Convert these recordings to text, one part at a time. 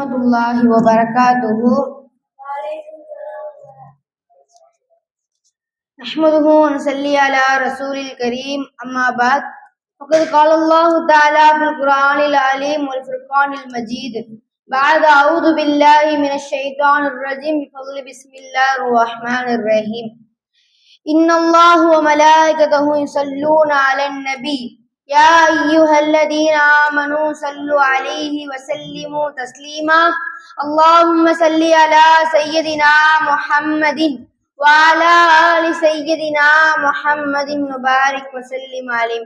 ورحمة الله وبركاته. نحمده ونصلي على رسول الكريم. أما بعد فقد قال الله تعالى في القرآن العليم والفرقان المجيد. بعد أعوذ بالله من الشيطان الرجيم. بفضل بسم الله الرحمن الرحيم. إن الله وملائكته يصلون على النبي. يا أيها الذين آمنوا صلوا عليه وسلموا تسليما اللهم صل على سيدنا محمد وعلى آل سيدنا محمد وبارك وسلم عليه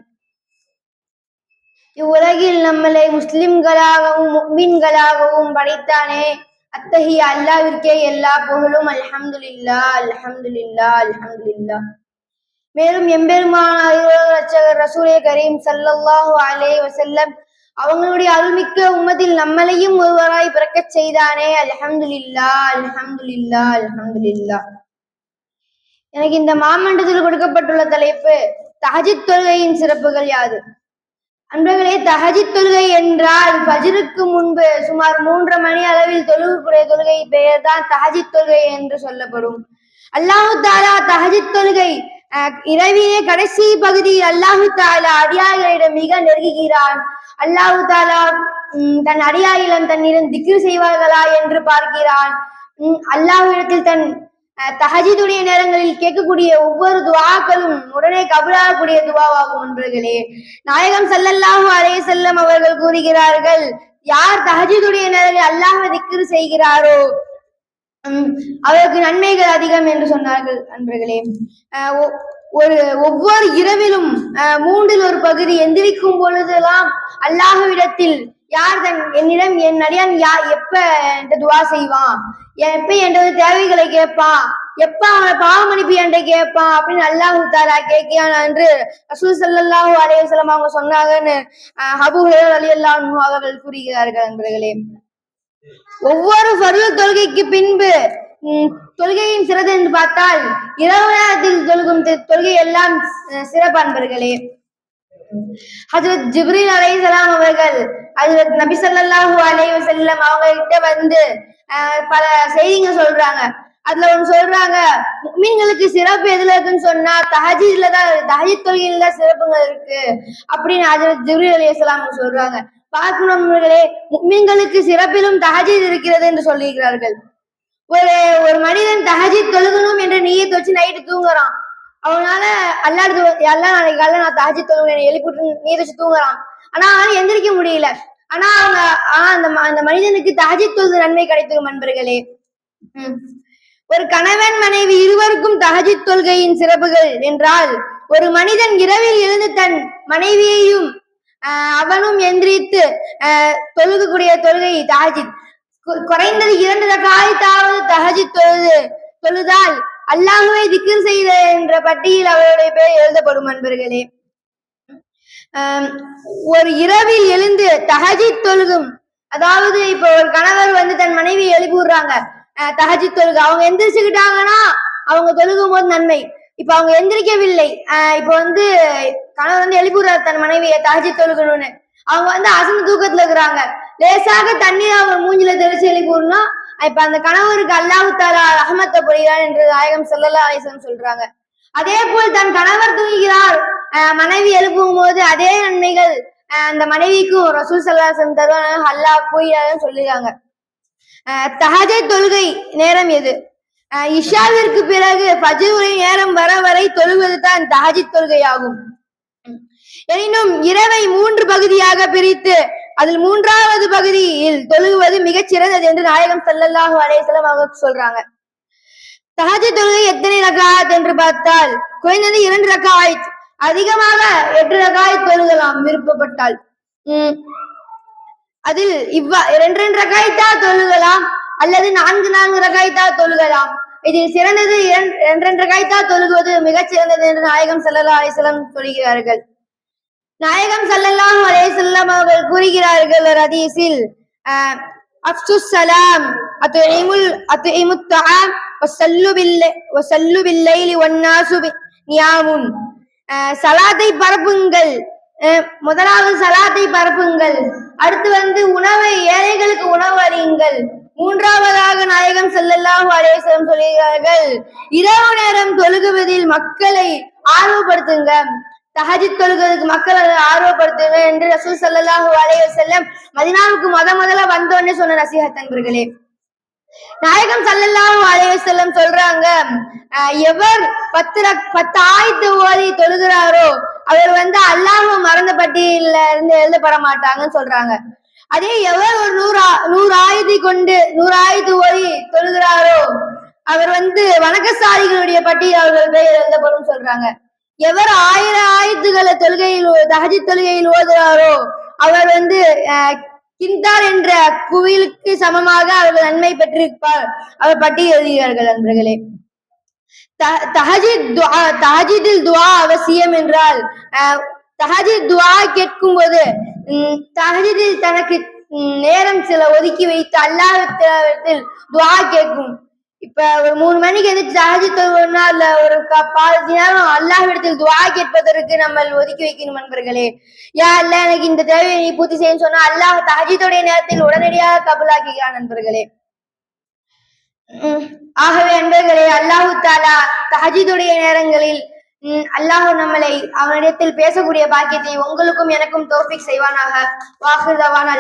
இவ்வுலகில் நம்மளை முஸ்லிம்களாகவும் முக்மின்களாகவும் படைத்தானே அத்தகைய அல்லாவிற்கே எல்லா புகழும் அல்ஹம்துலில்லா அல்ஹம்துலில்லா அல்ஹம்துலில்லா மேலும் எம்பெருமான ரட்சகர் ரசூலே கரீம் ஸல்லல்லாஹு அலே வசல்லம் அவங்களுடைய அருள்மிக்க உம்மத்தில் நம்மளையும் ஒருவராய் பிறக்கச் செய்தானே. அல்ஹம்துலில்லா அல்ஹம்துலில்லா அல்ஹம்துலில்லா. எனக்கு இந்த மாமண்டத்தில் கொடுக்கப்பட்டுள்ள தலைப்பு தஹஜித் தொழுகையின் சிறப்புகள் யாது? அன்பர்களே தஹஜித் தொழுகை என்றால் ஃபஜ்ருக்கு முன்பு சுமார் மூன்று மணி அளவில் தொழுகக்கூடிய தொழுகை பெயர் தான் தஹஜித் தொழுகை என்று சொல்லப்படும். அல்லாஹு தாலா தஹஜித் தொழுகை இரவிலே கடைசி பகுதியில் அல்லாஹு தாலா அடியார்களிடம் மிக நெருங்குகிறான். அல்லாஹு தாலா தன் அடியாரிடம் தன்னிடம் திக்ரு செய்வார்களா என்று பார்க்கிறான். உம், அல்லாஹ்விடத்தில் தன் தஹஜிதுடைய நேரங்களில் கேட்கக்கூடிய ஒவ்வொரு துவாக்களும் உடனே கபுலாகக்கூடிய துவாவாகும் நண்பர்களே. நாயகம் சல்லல்லாஹு அலே செல்லம் அவர்கள் கூறுகிறார்கள் யார் தஹஜிதுடைய நேரங்களில் அல்லாஹ் திக்ரு செய்கிறாரோ? அவருக்கு நன்மைகள் அதிகம் என்று சொன்னார்கள் நண்பர்களே. ஒரு ஒவ்வொரு இரவிலும் மூன்றில் ஒரு பகுதி எந்திரிக்கும் பொழுதெல்லாம் அல்லாஹுவிடத்தில் யார் தன் என்னிடம் என் அடியான் யா எப்ப என்கிட்ட துவா செய்வான் எப்ப என்றது தேவைகளை கேட்பான் எப்ப அவனை பாவம் அனுப்பி என்கிட்ட கேட்பான் அப்படின்னு அல்லாஹு தாரா கேட்கிறான் என்று ரசூல் ஸல்லல்லாஹு அலைஹி அவங்க சொன்னாங்கன்னு அஹ், அலி அல்லாஹ் அவர்கள் கூறுகிறார்கள் நண்பர்களே. ஒவ்வொரு பருவ தொழுகைக்கு பின்பு தொழுகையின் சிறப்பு என்று பார்த்தால் இரவு நேரத்தில் தொழுகும் தொழுகை எல்லாம் சிறப்பான்பர்களே ஹசரத் ஜிப்ரீல் அலை சலாம் அவர்கள் ஹசரத் நபி அல்லாஹ் அலை செல்லம் அவங்க கிட்ட வந்து அஹ், பல செய்திங்க சொல்றாங்க. அதுல ஒண்ணு சொல்றாங்க மீன்களுக்கு சிறப்பு எதுல இருக்குன்னு சொன்னா தஹஜீத்ல தான் தஹஜீத் தொழுகையில தான் சிறப்புங்க இருக்கு. அப்படின்னு ஹசரத் ஜிப்ரீல் அலி சொல்றாங்க. பார்க்கணும்களே முக்மீன்களுக்கு சிறப்பிலும் தஹஜீத் இருக்கிறது என்று சொல்லுகிறார்கள். ஒரு ஒரு மனிதன் தஹஜித் தொழுகணும் என்று நீயை தொச்சு நைட்டு தூங்குறான். அவனால அல்லாடு எல்லாம் நாளைக்கு காலையில நான் தகஜித் தொழுகிறேன் எழுப்பிட்டு நீ தொச்சு தூங்குறான். ஆனா அவனால எந்திரிக்க முடியல. ஆனா அவங்க ஆனா அந்த ம- அந்த மனிதனுக்கு தகஜித் தொழுது நன்மை கிடைத்திரும் நண்பர்களே ஒரு கணவன் மனைவி இருவருக்கும் தஹஜித் தொழுகையின் சிறப்புகள் என்றால் ஒரு மனிதன் இரவில் எழுந்து தன் மனைவியையும் அவனும் எந்திரித்து ஆஹ், தொழுகக்கூடிய தொழுகை தஹஜித் குறைந்தது இரண்டு ரகாயத்தாவது தஹஜித் தொழுது தொழுதால் அல்லாஹுவை திக்ர் செய்த என்ற பட்டியல் அவருடைய பெயர் எழுதப்படும் நண்பர்களே ஒரு இரவில் எழுந்து தஹஜித் தொழுகும் அதாவது இப்போ ஒரு கணவர் வந்து தன் மனைவி எழுப்பி விடுறாங்க அஹ், தஹஜித் தொழுகு. அவங்க எந்திரிச்சுக்கிட்டாங்கன்னா அவங்க தொழுகும் போது நன்மை. இப்ப அவங்க எந்திரிக்கவில்லை. இப்ப வந்து கணவர் வந்து எழுப்புறார் தன் மனைவியை தாஜி தொழுகணும்னு. அவங்க வந்து அசந்து தூக்கத்துல இருக்கிறாங்க. லேசாக தண்ணீர் அவங்க மூஞ்சில தெளிச்சு எழுப்பி இப்ப அந்த கணவருக்கு அல்லாஹு தாலா ரஹமத்தை பொழிகிறார் என்று நாயகம் ஸல்லல்லாஹு அலைஹி சொல்றாங்க. அதே போல் தன் கணவர் தூங்குகிறார். மனைவி எழுப்பும் போது அதே நன்மைகள் அந்த மனைவிக்கும் ரசூல் சல்லாசம் தருவாங்க அல்லாஹ் கூறான்னு சொல்லிருக்காங்க அஹ் தஹஜை தொழுகை நேரம் எது? இஷாவிற்கு பிறகு ஃபஜ்ருடைய நேரம் வர வரை தொழுவது தான் தஹஜித் தொழுகையாகும். எனினும் இரவை மூன்று பகுதியாக பிரித்து அதில் மூன்றாவது பகுதியில் தொழுகுவது மிகச் சிறந்தது என்று நாயகம் ஸல்லல்லாஹு அலைஹி அவங்க சொல்றாங்க. தஹஜ் தொழுகை எத்தனை ரகாயத் என்று பார்த்தால் குறைந்தது இரண்டு ரகாயத் அதிகமாக எட்டு ரகாயத் தொழுகலாம் விருப்பப்பட்டால். உம். அதில் இவ்வா இரண்டு ரெண்டு ரகாயத்தா தொழுகலாம் அல்லது நான்கு நான்கு ரகாயத்தா தொழுகலாம். இதில் சிறந்தது இரண்டு இரண்டு தொழுகுவது மிகச் சிறந்தது என்று நாயகம் ஸல்லல்லாஹு அலைஹி சொல்கிறார்கள். நாயகம் ஸல்லல்லாஹு அலைஹி அவர்கள் கூறுகிறார்கள் ஒரு ஹதீஸில் அஹ், அஃப்சுஸ் சலாம் அத்துஇமுல் அத்துஇமுத் தஆம் வஸல்லு பில் வஸல்லு பில்லைலி வன்னாசு நியாமுன். அஹ், சலாத்தை பரப்புங்கள். அஹ், முதலாவது சலாத்தை பரப்புங்கள். அடுத்து வந்து உணவை ஏழைகளுக்கு உணவு அறியுங்கள் மூன்றாவதாக நாயகம் செல்லல்லாம் அலைஹி சொல்கிறார்கள் இரவு நேரம் தொழுகுவதில் மக்களை ஆர்வப்படுத்துங்க. தஹஜ்ஜுத் தொழுகிறதுக்கு மக்களை ஆர்வப்படுத்துங்க என்று ரசூல் ஸல்லல்லாஹு அலைஹி செல்லம் மதினாவுக்கு முத முதல்ல வந்தோன்னு சொன்ன நசீஹத் நண்பர்களே. நாயகம் ஸல்லல்லாஹு அலைஹி வஸல்லம் சொல்றாங்க எவர் பத்து பத்து ஆயத்து ஓதி தொழுகிறாரோ அவர் வந்து அல்லாஹ் மறந்த பட்டியல இருந்து எழுதப்பட மாட்டாங்கன்னு சொல்றாங்க. அதே எவர் ஒரு நூறு நூறு ஆயுதி கொண்டு நூறு ஆயுது ஓய் தொழுகிறாரோ அவர் வந்து வணக்கசாலிகளுடைய பட்டியல் அவர்கள் பெயர் எழுதப்படும் சொல்றாங்க. எவர் ஆயிரம் ஆயுத்துகளை தொழுகையில் தகஜி தொழுகையில் ஓதுகிறாரோ அவர் வந்து அஹ், கிந்தார் என்ற குவிலுக்கு சமமாக அவர்கள் நன்மை பெற்றிருப்பார். அவர் பட்டியல் எழுதுகிறார்கள் நண்பர்களே. த- தஹஜித் துவா தஹஜிதில் துவா அவசியம் என்றால் அஹ், தஹஜித் துவா கேட்கும் போது ம், தஹஜிதில் தனக்கு நேரம் சில ஒதுக்கி வைத்து அல்லாவிடத்தில் துவா கேட்கும். இப்ப ஒரு மூணு மணிக்கு எந்திரிச்சு தஹஜித் தொழுவோம்னா இல்ல ஒரு பாதி நேரம் அல்லாவிடத்தில் துவா கேட்பதற்கு நம்ம ஒதுக்கி வைக்கணும் நண்பர்களே. யா இல்ல எனக்கு இந்த தேவையை நீ பூர்த்தி செய்யன்னு சொன்னா அல்லாஹ் தஹஜித்துடைய நேரத்தில் உடனடியாக கபூலாக்குகிறான் நண்பர்களே. உம் ஆகவே அன்பர்களே அல்லாஹு தாலா தஹஜிதுடைய நேரங்களில் அல்லாஹ் நம்மளை அவனிடத்தில் பேசக்கூடிய பாக்கியத்தை உங்களுக்கும் எனக்கும் தோஃபிக் செய்வானாக. வாக்குதவான